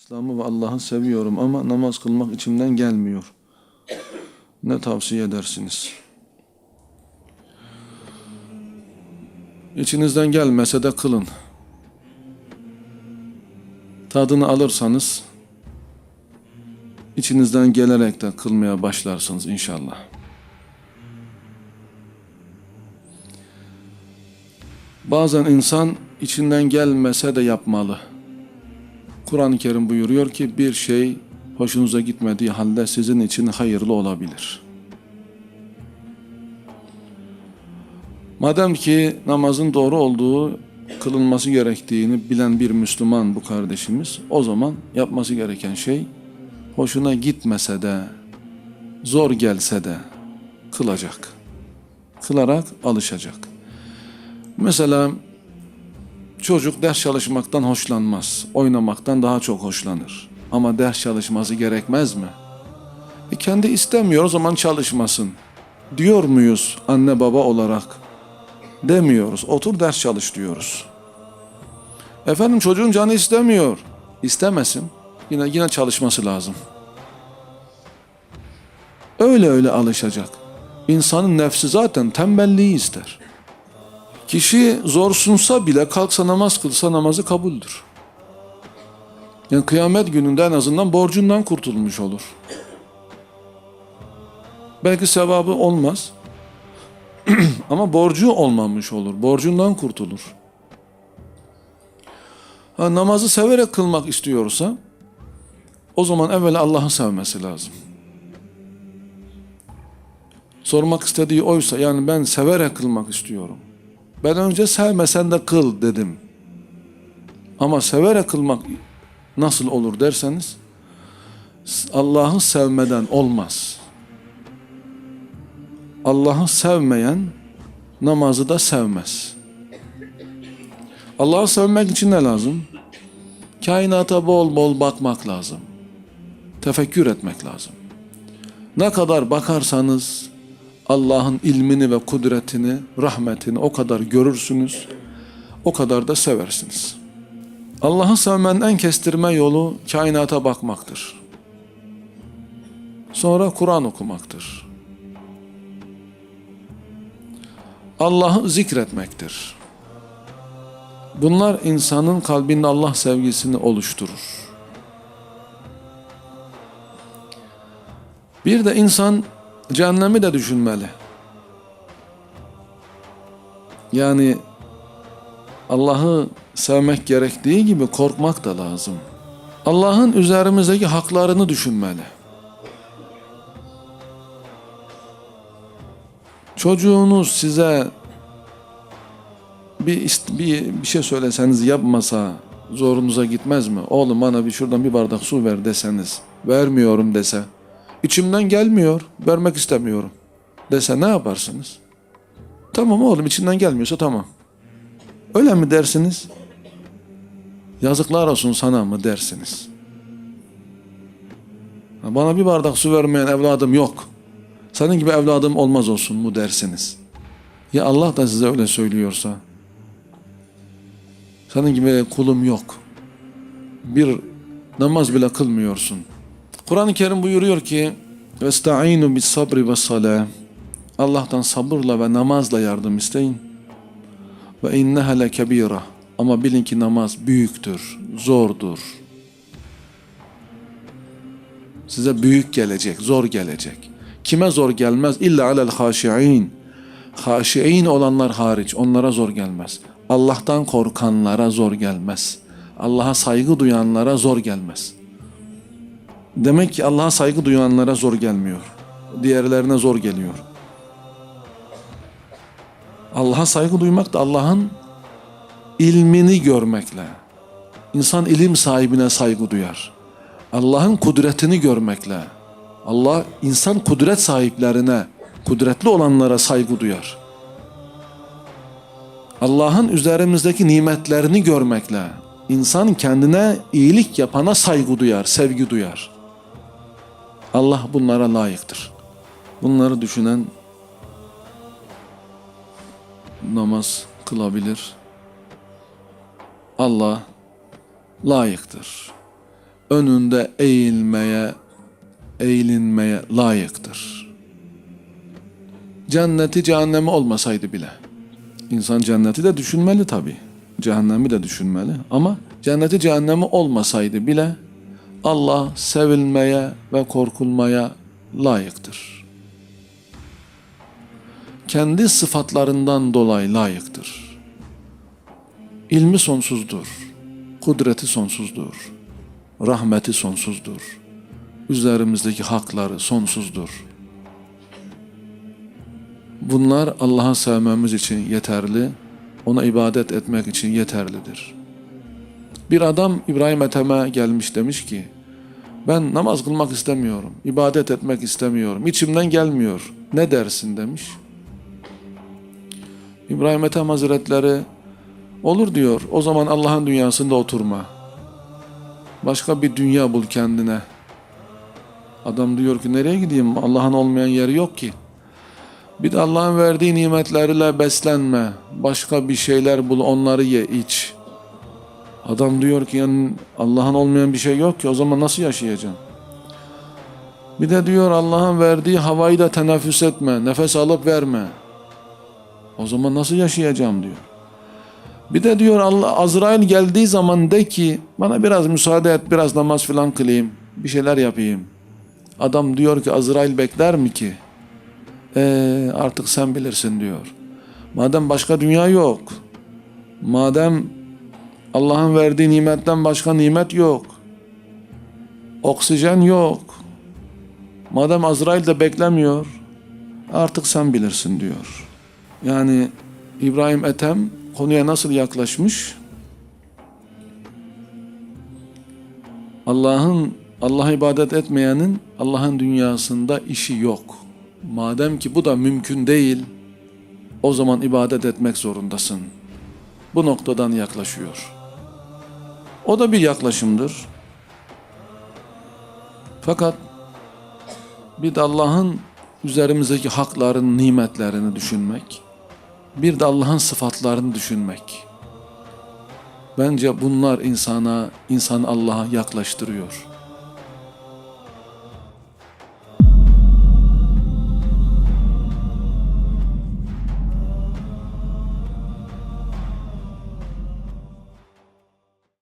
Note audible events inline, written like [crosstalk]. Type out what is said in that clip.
İslam'ı ve Allah'ı seviyorum ama namaz kılmak içimden gelmiyor. Ne tavsiye edersiniz? İçinizden gelmese de kılın. Tadını alırsanız içinizden gelerek de kılmaya başlarsınız inşallah. Bazen insan içinden gelmese de yapmalı. Kur'an-ı Kerim buyuruyor ki bir şey hoşunuza gitmediği halde sizin için hayırlı olabilir. Madem ki namazın doğru olduğu, kılınması gerektiğini bilen bir Müslüman bu kardeşimiz, o zaman yapması gereken şey hoşuna gitmese de, zor gelse de kılacak. Kılarak alışacak. Mesela Çocuk ders çalışmaktan hoşlanmaz. Oynamaktan daha çok hoşlanır. Ama ders çalışması gerekmez mi? E kendi istemiyor o zaman çalışmasın. Diyor muyuz anne baba olarak? Demiyoruz. Otur ders çalış diyoruz. Efendim çocuğun canı istemiyor. İstemesin. Yine yine çalışması lazım. Öyle öyle alışacak. İnsanın nefsi zaten tembelliği ister. Kişi zor sunsa bile kalksa namaz kılsa namazı kabuldür. Yani kıyamet gününde en azından borcundan kurtulmuş olur. Belki sevabı olmaz. [clears throat] Ama borcu olmamış olur. Borcundan kurtulur. Ha, namazı severek kılmak istiyorsa o zaman evvel Allah'ı sevmesi lazım. Sormak istediği oysa yani ben severek kılmak istiyorum. Ben önce sevmesen de kıl dedim. Ama severek kılmak nasıl olur derseniz Allah'ı sevmeden olmaz. Allah'ı sevmeyen namazı da sevmez. Allah'ı sevmek için ne lazım? Kainata bol bol bakmak lazım. Tefekkür etmek lazım. Ne kadar bakarsanız Allah'ın ilmini ve kudretini, rahmetini o kadar görürsünüz, o kadar da seversiniz. Allah'ı sevmenin en kestirme yolu kainata bakmaktır. Sonra Kur'an okumaktır. Allah'ı zikretmektir. Bunlar insanın kalbinde Allah sevgisini oluşturur. Bir de insan Cehennemi de düşünmeli. Yani Allah'ı sevmek gerektiği gibi korkmak da lazım. Allah'ın üzerimizdeki haklarını düşünmeli. Çocuğunuz size bir, bir, bir şey söyleseniz yapmasa zorunuza gitmez mi? Oğlum bana bir şuradan bir bardak su ver deseniz, vermiyorum dese, İçimden gelmiyor, vermek istemiyorum dese ne yaparsınız? Tamam oğlum içinden gelmiyorsa tamam. Öyle mi dersiniz? Yazıklar olsun sana mı dersiniz? Bana bir bardak su vermeyen evladım yok. Senin gibi evladım olmaz olsun mu dersiniz? Ya Allah da size öyle söylüyorsa? Senin gibi kulum yok. Bir namaz bile kılmıyorsun. Kur'an-ı Kerim buyuruyor ki Vesta'inu bis sabri ve Allah'tan sabırla ve namazla yardım isteyin. Ve inneha lekebira ama bilin ki namaz büyüktür, zordur. Size büyük gelecek, zor gelecek. Kime zor gelmez? İlla alel haşi'in. Haşi'in olanlar hariç onlara zor gelmez. Allah'tan korkanlara zor gelmez. Allah'a saygı duyanlara zor gelmez.'' Demek ki Allah'a saygı duyanlara zor gelmiyor. Diğerlerine zor geliyor. Allah'a saygı duymak da Allah'ın ilmini görmekle. İnsan ilim sahibine saygı duyar. Allah'ın kudretini görmekle. Allah insan kudret sahiplerine, kudretli olanlara saygı duyar. Allah'ın üzerimizdeki nimetlerini görmekle insan kendine iyilik yapana saygı duyar, sevgi duyar. Allah bunlara layıktır. Bunları düşünen namaz kılabilir. Allah layıktır. önünde eğilmeye, eğilinmeye layıktır. Cenneti cehennemi olmasaydı bile. İnsan cenneti de düşünmeli tabi. Cehennemi de düşünmeli. Ama cenneti cehennemi olmasaydı bile Allah sevilmeye ve korkulmaya layıktır. Kendi sıfatlarından dolayı layıktır. İlmi sonsuzdur. Kudreti sonsuzdur. Rahmeti sonsuzdur. Üzerimizdeki hakları sonsuzdur. Bunlar Allah'a sevmemiz için yeterli, ona ibadet etmek için yeterlidir. Bir adam İbrahim Ethem'e gelmiş demiş ki, ben namaz kılmak istemiyorum, ibadet etmek istemiyorum, içimden gelmiyor. Ne dersin demiş. İbrahim Ethem Hazretleri, olur diyor, o zaman Allah'ın dünyasında oturma. Başka bir dünya bul kendine. Adam diyor ki nereye gideyim, Allah'ın olmayan yeri yok ki. Bir de Allah'ın verdiği nimetlerle beslenme. Başka bir şeyler bul onları ye iç. Adam diyor ki yani Allah'ın olmayan bir şey yok ki o zaman nasıl yaşayacaksın? Bir de diyor Allah'ın verdiği havayı da teneffüs etme. Nefes alıp verme. O zaman nasıl yaşayacağım diyor. Bir de diyor Allah Azrail geldiği zaman de ki bana biraz müsaade et biraz namaz filan kılayım. Bir şeyler yapayım. Adam diyor ki Azrail bekler mi ki? Ee, artık sen bilirsin diyor. Madem başka dünya yok. Madem Allah'ın verdiği nimetten başka nimet yok. Oksijen yok. Madem Azrail de beklemiyor. Artık sen bilirsin diyor. Yani İbrahim Ethem konuya nasıl yaklaşmış? Allah'ın Allah'a ibadet etmeyenin Allah'ın dünyasında işi yok. Madem ki bu da mümkün değil, o zaman ibadet etmek zorundasın. Bu noktadan yaklaşıyor. O da bir yaklaşımdır. Fakat bir de Allah'ın üzerimizdeki hakların, nimetlerini düşünmek, bir de Allah'ın sıfatlarını düşünmek. Bence bunlar insana, insan Allah'a yaklaştırıyor.